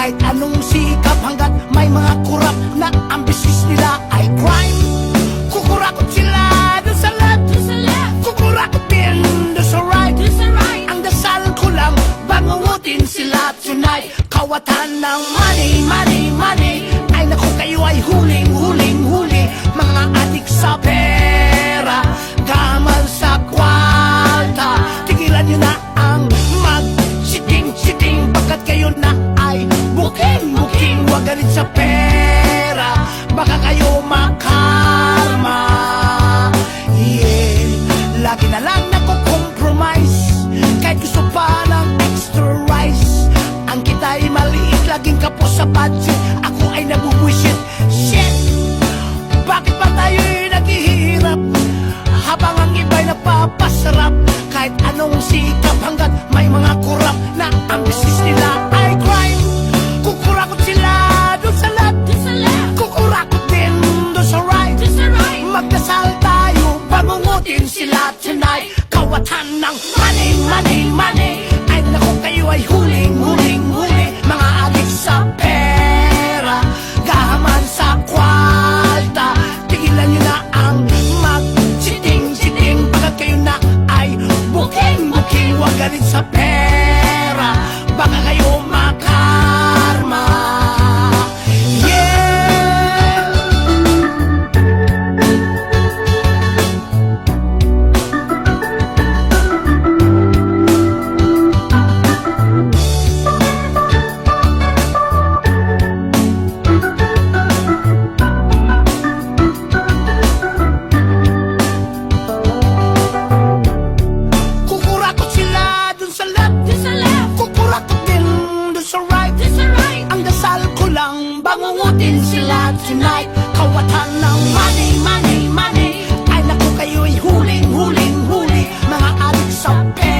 kahit anong sikap hanggat may mga kurap na ang nila ay crime. Kukurakot sila doon sa left, doon sa left. Kukurakot din doon sa right, doon sa right. Ang dasal ko lang, bangungutin sila tonight. Kawatan ng money, money, money. Ay naku kayo ay huling sa pera Baka kayo makarma. Yeah, lagi na lang nako-compromise Kahit gusto pa ng extra rice. Ang kita'y maliit, laging kapos sa budget. Ako ay nabubwisit. Shit! Bakit ba tayo'y naghihirap? Habang ang iba'y napapasarap Kahit anong sikap hanggat may mga kurap Na ang money, money, Ay naku kayo ay huling, huling, lang bangungutin sila tonight. Kawatan ng money, money, money. Ay naku kayo'y huling, huling, huli. Mga adik sa pera